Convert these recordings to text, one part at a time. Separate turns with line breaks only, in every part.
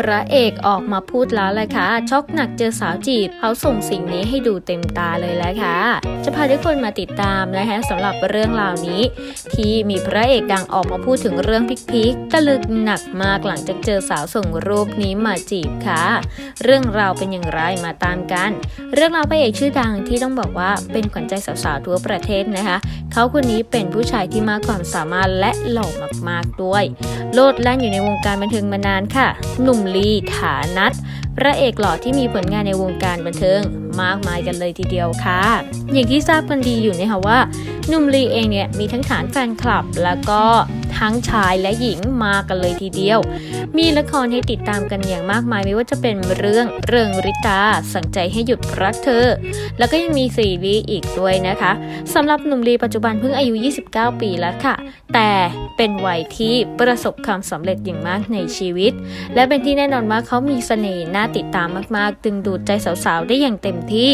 พระเอกออกมาพูดแล้วเลยค่ะช็อกหนักเจอสาวจีบเขาส่งสิ่งนี้ให้ดูเต็มตาเลยแหล้วค่ะจะพาทุกคนมาติดตามและฮะสำหรับเรื่องราวนี้ ที่มีพระเอกดังออกมาพูดถึงเรื่องพิกๆตะลึกหนักมากหลังจากเจอสาวส่งรูปนี้มาจีบค่ะ เรื่องราวเป็นอย่างไรมาตามกัน เรื่องราวพระเอกชื่อดังที่ต้องบอกว่าเป็นขวัญใจสาวๆทั่วประเทศนะคะ เขาคนนี้เป็นผู้ชายที่มากความสามารถและหล่อมากๆด้วย โลดแล่นอยู่ในวงการบันเทิงมานานค่ะ หนุ่มลีฐานัทพระเอกหล่อที่มีผลงานในวงการบันเทิงมากมายกันเลยทีเดียวค่ะ อย่างที่ทราบกันดีอยู่นะคะว่าหนุ่มลีเองเนี่ยมีทั้งฐานแฟนคลับแล้วก็ ทั้งชายและหญิงมากันเลยทีเดียว มีละครให้ติดตามกันอย่างมากมายไม่ว่าจะเป็นเรื่องเริงริตาสั่งใจให้หยุดรักเธอ แล้วก็ยังมีซีรีส์อีกด้วยนะคะสำหรับหนุ่มลีปัจจุบันเพิ่งอายุ 29 ปีแล้วค่ะ แต่เป็นวัยที่ประสบความสำเร็จอย่างมากในชีวิต และเป็นที่แน่นอนว่าเขามีเสน่ห์น่าติดตามมากๆ ดึงดูดใจสาวๆ ได้อย่างเต็มที่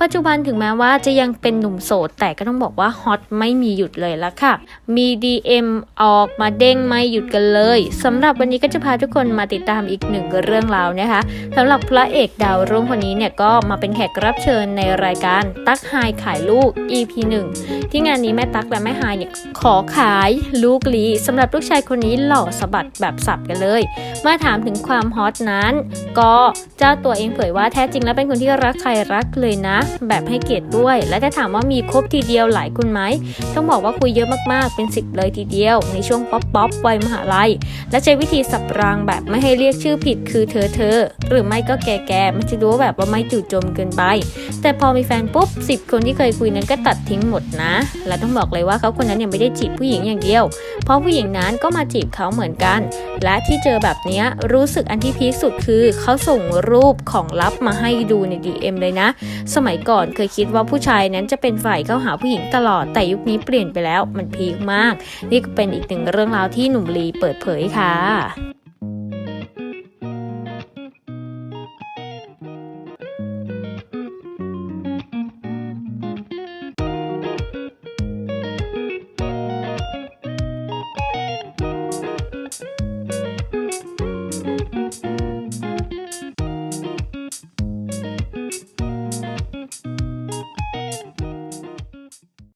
ปัจจุบันถึงแม้ว่าจะยังเป็นหนุ่มโสด แต่ก็ต้องบอกว่าฮอตไม่มีหยุดเลยละค่ะ มี DM อออกมาเด้งไม่หยุดกันเลยสำหรับวันนี้ก็จะพาทุกคนมาติดตามอีกหนึ่งเรื่องราวนะคะสำหรับพระเอกดาวรุ่งคนนี้เนี่ยก็มาเป็นแขกรับเชิญในรายการตักไฮขายลูก EP 1ที่งานนี้แม่ตั๊กและแม่ไฮเนี่ยขอขายลูกลีสำหรับลูกชายคนนี้หล่อสะบัดแบบสับกันเลยเมื่อถามถึงความฮอตนั้นก็เจ้าตัวเองเผยว่าแท้จริงแล้วเป็นคนที่รักใครรักเลยนะ แบบให้เกียรติด้วย และถ้าถามว่ามีคบทีเดียวหลายคนไหมต้องบอกว่าคุยเยอะมากๆเป็นสิบเลยทีเดียวในช่วงป๊อปป๊อปวัยมหาลัย และใช้วิธีสับรางแบบไม่ให้เรียกชื่อผิดคือเธอเธอ หรือไม่ก็แกแกมันจะดูว่าแบบว่าไม่จู่โจมเกินไป แต่พอมีแฟนปุ๊บสิบคนที่เคยคุยนั้นก็ตัดทิ้งหมดนะ และต้องบอกเลยว่าเขาคนนั้นเนี่ยไม่ได้จีบผู้หญิงอย่างเดียว เพราะผู้หญิงนั้นก็มาจีบเขาเหมือนกัน และที่เจอแบบนี้รู้สึกอันที่พีคสุดคือเขาส่งรูปของลับมาให้ดูใน DM เลยนะ สมัยก่อนเคยคิดว่าผู้ชายนั้นจะเป็นฝ่ายเข้าหาผู้หญิงตลอดแต่ยุคนี้เปลี่ยนไปแล้วมันพีคมาก นี่ก็เป็นอีกหนึ่งเรื่องราวที่หนุ่มลีเปิดเผยค่ะ